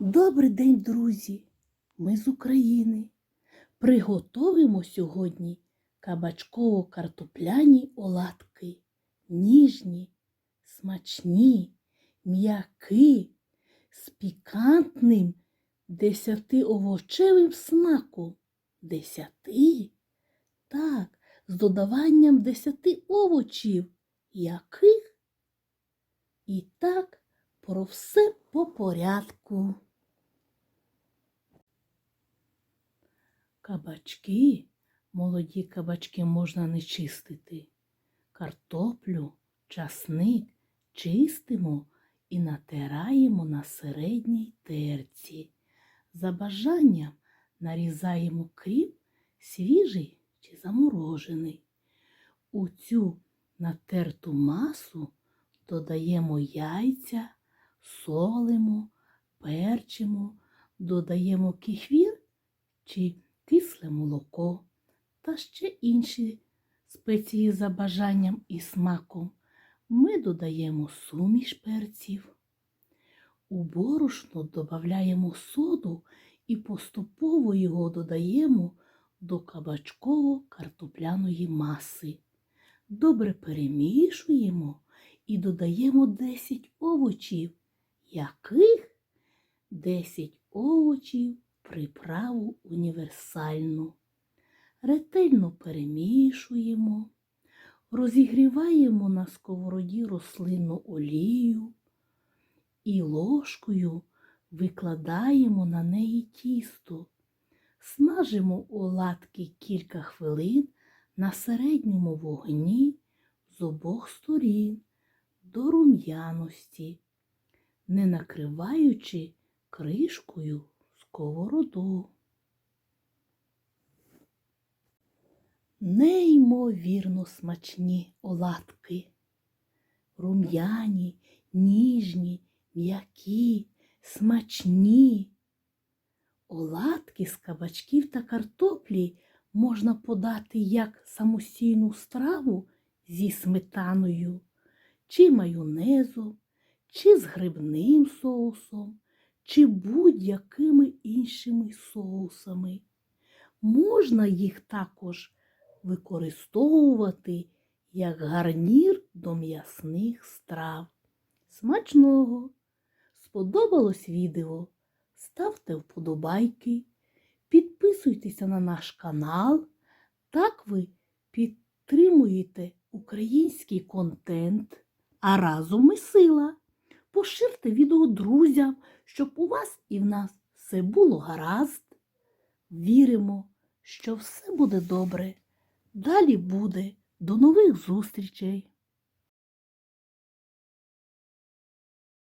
Добрий день, друзі! Ми з України. Приготовимо сьогодні кабачково-картопляні оладки. Ніжні, смачні, м'які, з пікантним десятиовочевим смаком. Десяти? Так, з додаванням десяти овочів. Яких? І так, про все по порядку. Кабачки, молоді кабачки можна не чистити. Картоплю, часник чистимо і натираємо на середній терці. За бажанням нарізаємо кріп свіжий чи заморожений. У цю натерту масу додаємо яйця, солимо, перчимо, додаємо кефір чи кисле молоко та ще інші спеції за бажанням і смаком. Ми додаємо суміш перців. У борошно додаємо соду і поступово його додаємо до кабачково-картопляної маси. Добре перемішуємо і додаємо 10 овочів. Яких? 10 овочів приправу універсальну. Ретельно перемішуємо, розігріваємо на сковороді рослинну олію і ложкою викладаємо на неї тісто. Смажимо оладки кілька хвилин на середньому вогні з обох сторін до рум'яності, не накриваючи кришкою сковороду. Неймовірно смачні оладки, рум'яні, ніжні, м'які, смачні. Оладки з кабачків та картоплі можна подати як самостійну страву зі сметаною, чи майонезом, чи з грибним соусом, чи будь-якими іншими соусами. Можна їх також використовувати як гарнір до м'ясних страв. Смачного! Сподобалось відео? Ставте вподобайки, підписуйтеся на наш канал. Так ви підтримуєте український контент, а разом ми сила. Поширте відео друзям, щоб у вас і в нас все було гаразд. Віримо, що все буде добре. Далі буде. До нових зустрічей!